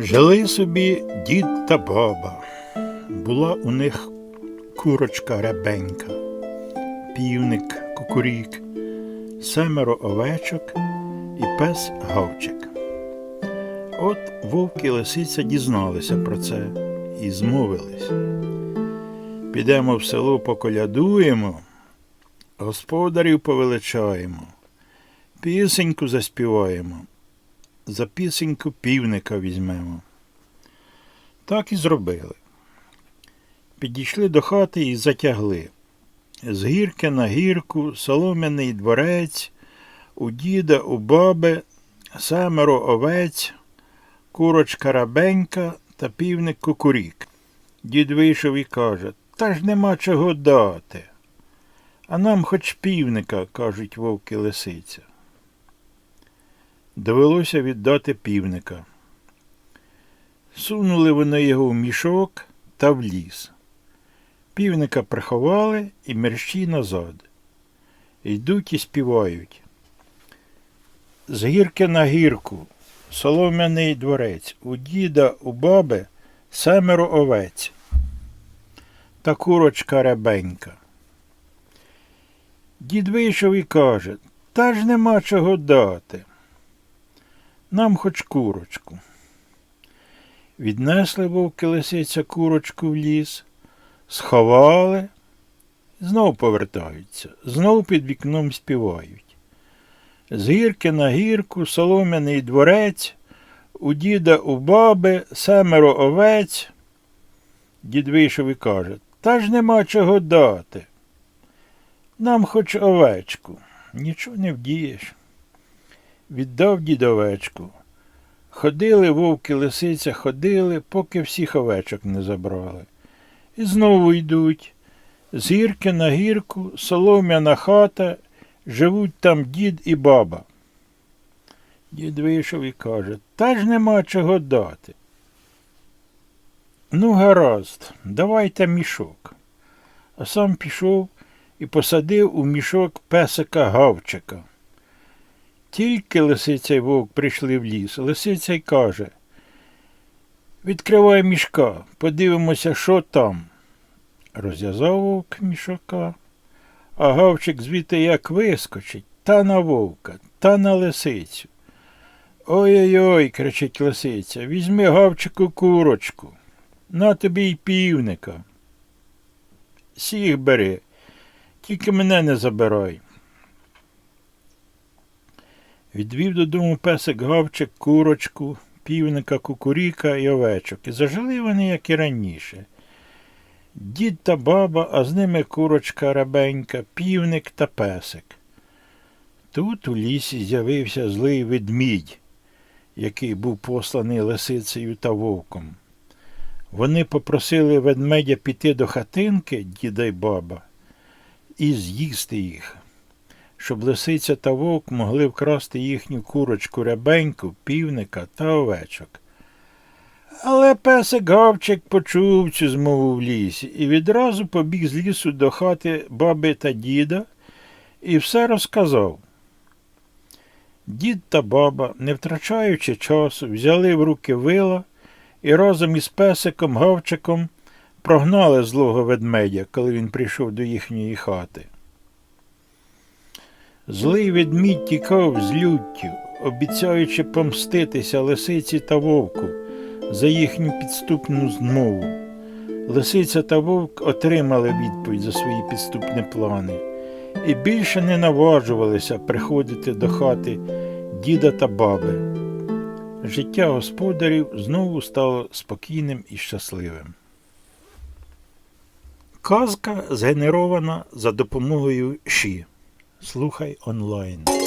Жили собі дід та баба. Була у них курочка рябенька, півник, кукурік, семеро овечок і пес гавчик. От вовк і лисиця дізналися про це і змовились. Підемо в село поколядуємо, господарів повеличаємо, пісеньку заспіваємо за пісеньку півника візьмемо. Так і зробили. Підійшли до хати і затягли. З гірки на гірку, солом'яний дворець, у діда, у баби, семеро овець, курочка рабенька та півник кукурік. Дід вийшов і каже, та ж нема чого дати. А нам хоч півника, кажуть вовки лисиця. Довелося віддати півника. Сунули вони його в мішок та в ліс. Півника приховали і мерщі назад. Йдуть і співають. З гірки на гірку, солом'яний дворець, у діда, у баби семеро овець та курочка ребенька. Дід вийшов і каже, та ж нема чого дати. Нам хоч курочку. Віднесли вовки лисиця курочку в ліс, сховали, знов повертаються, знов під вікном співають. З гірки на гірку, солом'яний дворець, у діда у баби, семеро овець. Дід вийшов і каже, та ж нема чого дати. Нам хоч овечку, нічого не вдієш віддав дідовечку. Ходили вовки лисиця, ходили, поки всіх овечок не забрали. І знову йдуть. З гірки на гірку, солом'яна хата, живуть там дід і баба. Дід вийшов і каже, та ж нема чого дати. Ну, гаразд, давайте мішок. А сам пішов і посадив у мішок песика гавчика. Тільки лисиця й вовк прийшли в ліс, лисиця й каже Відкривай мішка, подивимося, що там. Розв'язав вовк мішака, а гавчик звідти як вискочить, та на вовка, та на лисицю. Ой-ой-ой, кричить лисиця, візьми гавчику курочку, на тобі й півника. Сіх бери, тільки мене не забирай. Відвів додому песик гавчик, курочку, півника, кукуріка і овечок. І зажили вони, як і раніше. Дід та баба, а з ними курочка рабенька, півник та песик. Тут у лісі з'явився злий ведмідь, який був посланий лисицею та вовком. Вони попросили ведмедя піти до хатинки, діда й баба, і з'їсти їх щоб лисиця та вовк могли вкрасти їхню курочку рябеньку, півника та овечок. Але песик Гавчик почув цю змову в лісі і відразу побіг з лісу до хати баби та діда і все розказав. Дід та баба, не втрачаючи часу, взяли в руки вила і разом із песиком Гавчиком прогнали злого ведмедя, коли він прийшов до їхньої хати. Злий ведмідь тікав з люттю, обіцяючи помститися лисиці та вовку за їхню підступну змову. Лисиця та вовк отримали відповідь за свої підступні плани і більше не наважувалися приходити до хати діда та баби. Життя господарів знову стало спокійним і щасливим. Казка згенерована за допомогою Ші. Слухай онлайн.